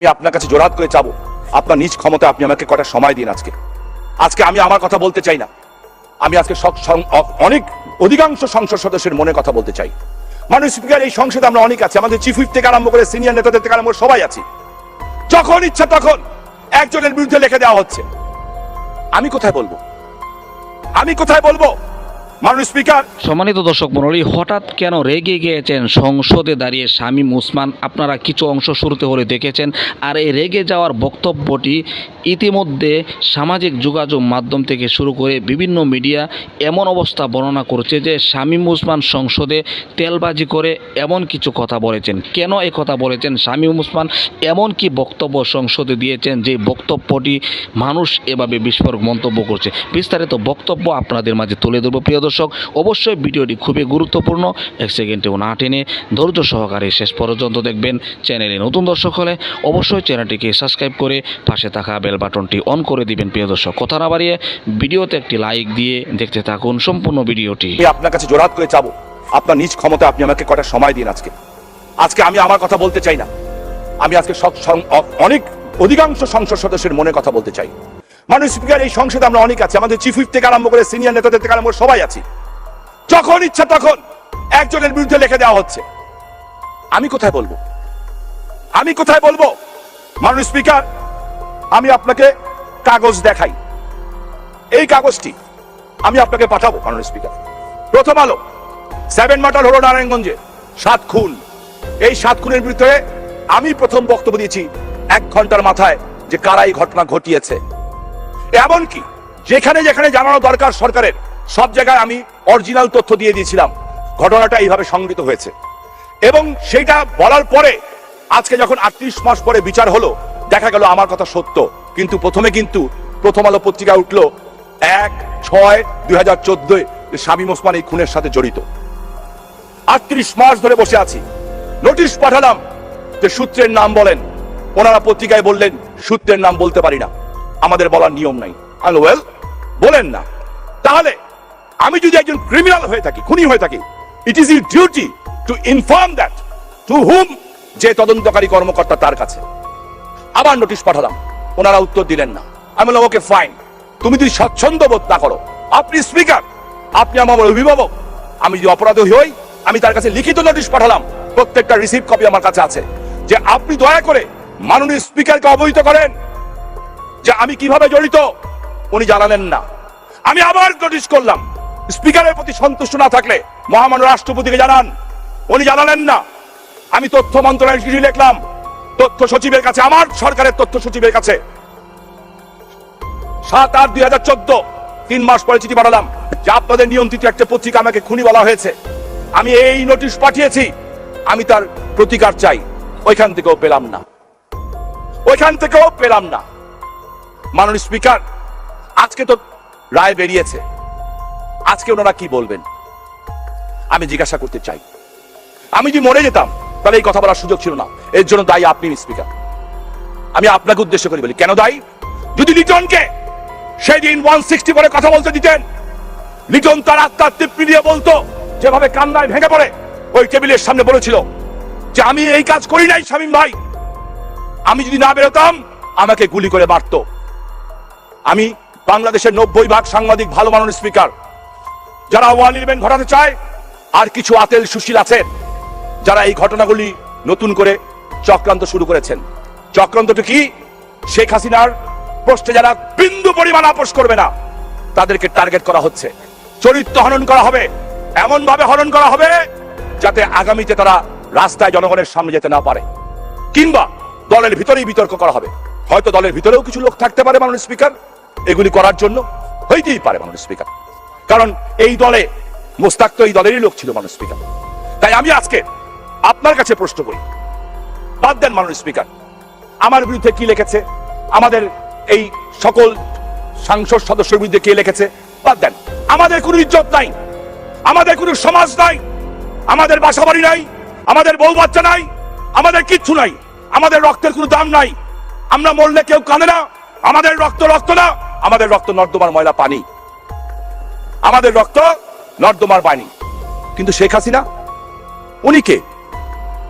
আমি আপনার কাছে জোরাত করে চাবো। আপনার নিজ ক্ষমতা আপনি আমাকে কটা সময় দিন আজকে। আজকে আমি আমার কথা বলতে চাই না। আমি আজকে অনেক অধিকাংশ সংসদ সদস্যের মনে কথা বলতে চাই। মানুষ স্পিকার, এই সংসদে আমরা অনেক আছি। আমাদের চিফ হুইপ থেকে আরম্ভ করে সিনিয়র নেতাদের থেকে আরম্ভ করে সবাই আছি। যখন ইচ্ছা তখন একজনের বিরুদ্ধে লিখে দেওয়া হচ্ছে। আমি কোথায় বলব? আমি কোথায় বলব? সম্মানিত দর্শক মণ্ডলী, হঠাৎ কেন রেগে গিয়েছেন সংসদে দাঁড়িয়ে শামীম উসমান আপনারা কিছু অংশ শুরুতে হলে দেখেছেন। আর এই রেগে যাওয়ার বক্তব্যটি ইতিমধ্যে সামাজিক যোগাযোগ মাধ্যম থেকে শুরু করে বিভিন্ন মিডিয়া এমন অবস্থা বর্ণনা করছে যে শামীম উসমান সংসদে তেলবাজি করে এমন কিছু কথা বলেছেন। কেন এই কথা বলেছেন শামীম উসমান এমন কি বক্তব্য সংসদে দিয়েছেন যে বক্তব্যটি মানুষ এভাবে বিস্ফোরক মন্তব্য করছে? বিস্তারিত বক্তব্য আপনাদের মাঝে তুলে ধরবো। প্রিয় দর্শক, অবশ্যই ভিডিওটি খুবই গুরুত্বপূর্ণ। এক সেকেন্ডেও না টেনে ধৈর্য সহকারে শেষ পর্যন্ত দেখবেন। চ্যানেলে নতুন দর্শক হলে অবশ্যই চ্যানেলটিকে সাবস্ক্রাইব করে পাশে থাকা বেল বাটনটি অন করে দিবেন, প্রিয় দর্শক। কথা না বাড়িয়ে ভিডিওতে একটি লাইক দিয়ে দেখতে থাকুন সম্পূর্ণ ভিডিওটি। আপনার কাছে জোরাত করে চাবো। আপনার নিজ ক্ষমতা আপনি আমাকে কটা সময় দিন আজকে? আজকে আমি আমার কথা বলতে চাই না। আমি আজকে সক- সং- অ- অনেক অধিকাংশ সংসদ সদস্যের মনে কথা বলতে চাই। মানুষ স্পিকার, এই সংসদে আমরা অনেক আছি। আমাদের চিফ হুইপ থেকে আরম্ভ করে সিনিয়র নেতাদের থেকে আরম্ভ সবাই আছি। যখন ইচ্ছা তখন একজনের বিরুদ্ধে লিখে দেওয়া হচ্ছে। আমি কোথায় বলব? আমি কোথায় বলব? মানুষ স্পিকার, আমি আপনাকে কাগজ দেখাই। এই কাগজটি আমি আপনাকে পাঠাবো, মাননীয় স্পিকার। প্রথম আলো সেভেন মার্টার হলো নারায়ণগঞ্জে, সাত খুন। এই সাত খুনের বিরুদ্ধে আমি প্রথম বক্তব্য দিয়েছি এক ঘণ্টার মাথায় যে কারা এই ঘটনা ঘটিয়েছে। এমনকি যেখানে যেখানে জানানো দরকার সরকারের, সব জায়গায় আমি অরিজিনাল তথ্য দিয়ে দিয়েছিলাম। ঘটনাটা এইভাবে সংগৃহীত হয়েছে। এবং সেইটা বলার পরে আজকে যখন আটত্রিশ মাস পরে বিচার হলো, দেখা গেল আমার কথা সত্য। কিন্তু প্রথমে কিন্তু প্রথম আলো পত্রিকা উঠল এক ছয় দুই হাজার চোদ্দই শামীম ওসমান এই খুনের সাথে জড়িত। আটত্রিশ মাস ধরে বসে আছি। নোটিশ পাঠালাম যে সূত্রের নাম বলেন। ওনারা পত্রিকায় বললেন, সূত্রের নাম বলতে পারি না। আমাদের বলার নিয়ম নাই। ওয়েল বলেন না। তাহলে আমি যদি একজন ক্রিমিনাল হয়ে থাকি, খুনি হয়ে থাকি it is you duty to inform that to whom যে তদন্তকারী কর্মকর্তা তার কাছে। আবার নোটিশ পাঠালাম। ওনারা উত্তর দিলেন না। আমি বললাম ওকে ফাইন তুমি যদি স্বচ্ছন্দ বোধ না করো, আপনি স্পিকার আপনি আমার অভিভাবক, আমি যদি অপরাধী হই, আমি তার কাছে লিখিত নোটিশ পাঠালাম। প্রত্যেকটা রিসিভ কপি আমার কাছে আছে। যে আপনি দয়া করে মাননীয় স্পিকারকে অবহিত করেন যে আমি কীভাবে জড়িত, উনি জানালেন না। আমি আবার নোটিশ করলাম, স্পিকারের প্রতি সন্তুষ্ট না থাকলে মহামান্য রাষ্ট্রপতিকে জানান, উনি জানালেন না। আমি তথ্য মন্ত্রণালয়ের চিঠি লিখলাম, তথ্য সচিবের কাছে, আমার সরকারের তথ্য সচিবের কাছে। সাত আট দুই হাজার চোদ্দ, তিন মাস পরে চিঠি পাঠালাম যে আপনাদের নিয়ন্ত্রিত একটা পত্রিকা আমাকে খুনি বলা হয়েছে। আমি এই নোটিশ পাঠিয়েছি, আমি তার প্রতিকার চাই। ওইখান থেকেও পেলাম না। ওইখান থেকেও পেলাম না। মাননীয় স্পিকার, আজকে তো রায় বেরিয়েছে। আজকে ওনারা কি বলবেন? আমি জিজ্ঞাসা করতে চাই। আমি যদি মরে যেতাম, তাহলে এই কথা বলার সুযোগ ছিল না। এর জন্য দায়ী আপনি স্পিকার। আমি আপনাকে উদ্দেশ্য করে বলি, কেন দায়ী? যদি লিটনকে সেই দিন ওয়ান সিক্সটি করে কথা বলতে দিতেন, লিটন তার আত্মার তৃপ্তি দিয়ে বলতো, যেভাবে কান্নায় ভেঙে পড়ে, ওই টেবিলের সামনে বলেছিল যে, আমি এই কাজ করি নাই, শামীম ভাই। আমি যদি না বেরোতাম, আমাকে গুলি করে মারত। আমি বাংলাদেশের নব্বই ভাগ সাংবাদিক ভালো মাননীয় স্পিকার। যারা ওয়ান ইলেভেন ঘটাতে চায়, আর কিছু আতেল সুশীল আছেন, যারা এই ঘটনাগুলি নতুন করে চক্রান্ত শুরু করেছেন। চক্রান্তটি কি? শেখ হাসিনার প্রশ্নে যারা বিন্দু পরিমাণ আপোষ করবে না, তাদেরকে টার্গেট করা হচ্ছে। চরিত্র হনন করা হবে এমন ভাবে হনন করা হবে, যাতে আগামীতে তারা রাস্তায় জনগণের সামনে যেতে না পারে। কিংবা দলের ভিতরেই বিতর্ক করা হবে। হয়তো দলের ভিতরেও কিছু লোক থাকতে পারে মাননীয় স্পিকার এগুলি করার জন্য হইতেই পারে মাননীয় স্পিকার কারণ এই দলে, মোস্তাক তো এই দলেরই লোক ছিল মাননীয় স্পিকার তাই আমি আজকে আপনার কাছে প্রশ্ন করি, বাদ দেন মাননীয় স্পিকার আমার বিরুদ্ধে কি লিখেছে? আমাদের এই সকল সাংসদ সদস্যের বিরুদ্ধে কে লিখেছে? বাদ দেন। আমাদের কোনো ইজ্জত নাই, আমাদের কোনো সমাজ নাই, আমাদের বাসা বাড়ি নাই, আমাদের বউ বাচ্চা নাই, আমাদের কিচ্ছু নাই, আমাদের রক্তের কোনো দাম নাই। আমরা মরলে কেউ কাঁদে না, আমাদের রক্ত রক্ত না আমাদের রক্ত নর্দমার ময়লা পানি। আমাদের রক্ত নর্দমার পানি। কিন্তু শেখ হাসিনা? উনি কে?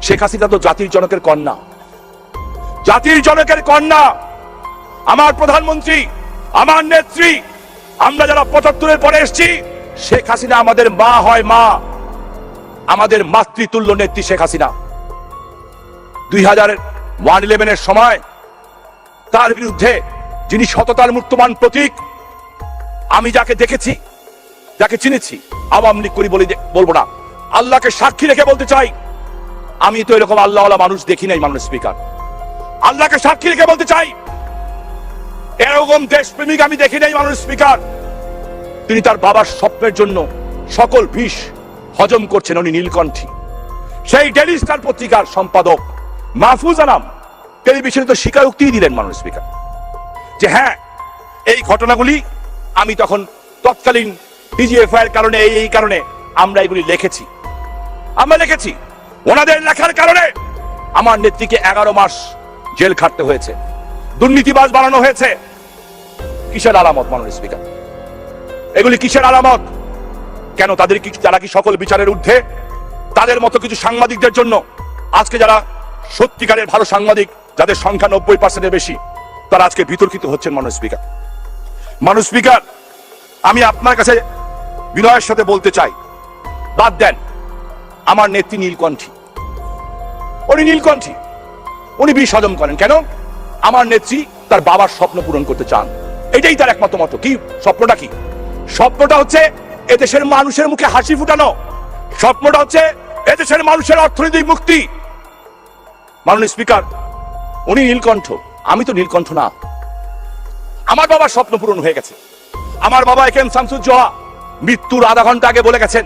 শেখ হাসিনা তো জাতির জনকের কন্যা। জাতির জনকের কন্যা। আমার প্রধানমন্ত্রী, আমার নেত্রী, আমরা যারা পঁচাত্তরের পরে এসেছি, শেখ হাসিনা আমাদের মা হয় মা। আমাদের মাতৃতুল্য নেত্রী শেখ হাসিনা। দুই হাজার ওয়ান ইলেভেনের সময় তার বিরুদ্ধে যিনি সততার মূর্তমান প্রতীক, আমি যাকে দেখেছি, যাকে চিনেছি, আওয়ামী লীগ করি বলে বলব না। আল্লাহকে সাক্ষী রেখে বলতে চাই, আমি তো এরকম আল্লাহওয়ালা মানুষ দেখি নাই মানুষ স্পিকার। আল্লাহকে সাক্ষী রেখে বলতে চাই, এরকম দেশপ্রেমিক আমি দেখি নাই মানুষ স্পিকার। তিনি তার বাবার স্বপ্নের জন্য সকল বিষ হজম করছেন, উনি নীলকণ্ঠী। সেই ডেলি স্টার পত্রিকার সম্পাদক মাহফুজ আনাম টেলিভিশনে তো স্বীকারোক্তি দিলেন মানুষ স্পিকার। যে হ্যাঁ এই ঘটনাগুলি আমি তখন তৎকালীন ডিজিএফআই এর কারণে, এই এই কারণে আমরা এগুলি লিখেছি। আমরা লিখেছি, ওনাদের লেখার কারণে আমার নেত্রীকে এগারো মাস জেল খাটতে হয়েছে, দুর্নীতিবাজ বানানো হয়েছে। কিসের আলামত, মাননীয় স্পিকার? এগুলি কিসের আলামত? কেন তাদের কি, তারা কি সকল বিচারের ঊর্ধ্বে? তাদের মতো কিছু সাংবাদিকদের জন্য আজকে যারা সত্যিকারের ভালো সাংবাদিক, যাদের সংখ্যা নব্বই পার্সেন্টের বেশি তারা আজকে বিতর্কিত হচ্ছেন মানুষ স্পিকার। মানুষ স্পিকার, আমি আপনার কাছে বিনয়ের সাথে বলতে চাই। বাদ দেন, আমার নেত্রী নীলকণ্ঠী। উনি নীলকণ্ঠী। উনি বিষ হজম করেন। কেন? আমার নেত্রী তার বাবার স্বপ্ন পূরণ করতে চান। এটাই তার একমাত্র মত। কি? স্বপ্নটা কি? স্বপ্নটা হচ্ছে এদেশের মানুষের মুখে হাসি ফুটানো। স্বপ্নটা হচ্ছে এদেশের মানুষের অর্থনৈতিক মুক্তি। মাননীয় স্পিকার, উনি নীলকণ্ঠ। আমি তো নীলকণ্ঠ না। আমার বাবার স্বপ্ন পূরণ হয়ে গেছে। আমার বাবা একে এম শামসুজ্জোহা মৃত্যুর আধা ঘণ্টা আগে বলে গেছেন,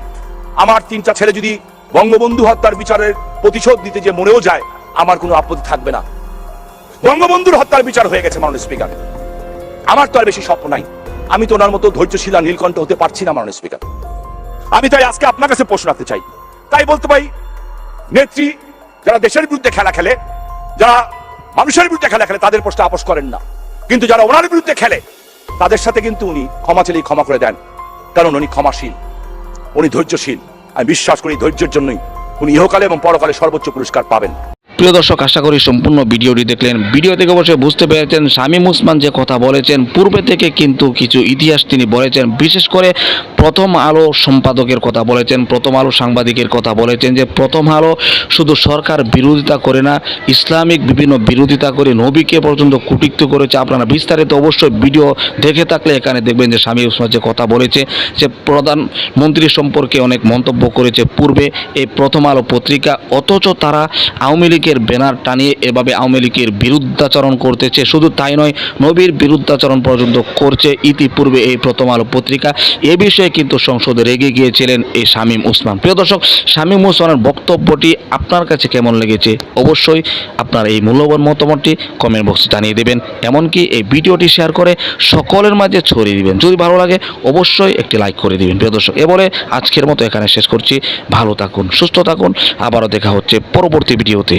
আমার তিনটা ছেলে যদি বঙ্গবন্ধু হত্যার বিচারের প্রতিশোধ দিতে যে মরেও যায়, আমার কোনো আপত্তি থাকবে না। বঙ্গবন্ধুর হত্যার বিচার হয়ে গেছে, মাননীয় স্পিকার। আমার তো আর বেশি স্বপ্ন নাই। আমি তো ওনার মতো ধৈর্যশীল নীলকণ্ঠ হতে পারছি না, মাননীয় স্পিকার। আমি তাই আজকে আপনার কাছে প্রশ্ন রাখতে চাই। তাই বলতে পারি, নেত্রী যারা দেশের বিরুদ্ধে খেলা খেলে, যারা মানুষের বিরুদ্ধে খেলা খেলে তাদের প্রশ্নে আপোষ করেন না। কিন্তু যারা ওনার বিরুদ্ধে খেলে, তাদের সাথে কিন্তু উনি ক্ষমা চেলেই ক্ষমা করে দেন। কারণ উনি ক্ষমাশীল, উনি ধৈর্যশীল। আমি বিশ্বাস করি ধৈর্যের জন্যই উনি ইহকালে এবং পরকালে সর্বোচ্চ পুরস্কার পাবেন। প্রিয় দর্শক, আশা করি সম্পূর্ণ ভিডিওটি দেখলেন। ভিডিও থেকে অবশ্যই বুঝতে পেরেছেন, শামীম উসমান যে কথা বলেছেন, পূর্বে থেকে কিন্তু কিছু ইতিহাস তিনি বলেছেন, বিশেষ করে প্রথম আলো সম্পাদকের কথা বলেছেন, প্রথম আলো সাংবাদিকের কথা বলেছেন যে, প্রথম আলো শুধু সরকার বিরোধিতা করে না, ইসলামিক বিভিন্ন বিরোধিতা করে নবীকে পর্যন্ত কুটিক্ত করেছে। আপনারা বিস্তারিত অবশ্যই ভিডিও দেখে থাকলে এখানে দেখবেন যে, শামীম উসমান যে কথা বলেছে যে প্রধানমন্ত্রী সম্পর্কে অনেক মন্তব্য করেছে। পূর্বে এই প্রথম আলো পত্রিকা, অথচ তারা আওয়ামী লীগের ব্যানার টানিয়ে এভাবে আওয়ামী লীগের বিরুদ্ধাচরণ করতেছে। শুধু তাই নয়, নবীর বিরুদ্ধাচরণ পর্যন্ত করছে ইতিপূর্বে এই প্রথম আলো পত্রিকা। এ বিষয়ে কিন্তু সংসদে রেগে গিয়েছিলেন এই শামীম উসমান। প্রিয় দর্শক, শামীম উসমানের বক্তব্যটি আপনার কাছে কেমন লেগেছে? অবশ্যই আপনার এই মূল্যবান মতামতটি কমেন্ট বক্সে জানিয়ে দেবেন। এমনকি এই ভিডিওটি শেয়ার করে সকলের মাঝে ছড়িয়ে দিবেন। যদি ভালো লাগে, অবশ্যই একটি লাইক করে দিবেন। প্রিয় দর্শক, এ বলে আজকের মতো এখানে শেষ করছি। ভালো থাকুন, সুস্থ থাকুন। আবারও দেখা হচ্ছে পরবর্তী ভিডিওতে।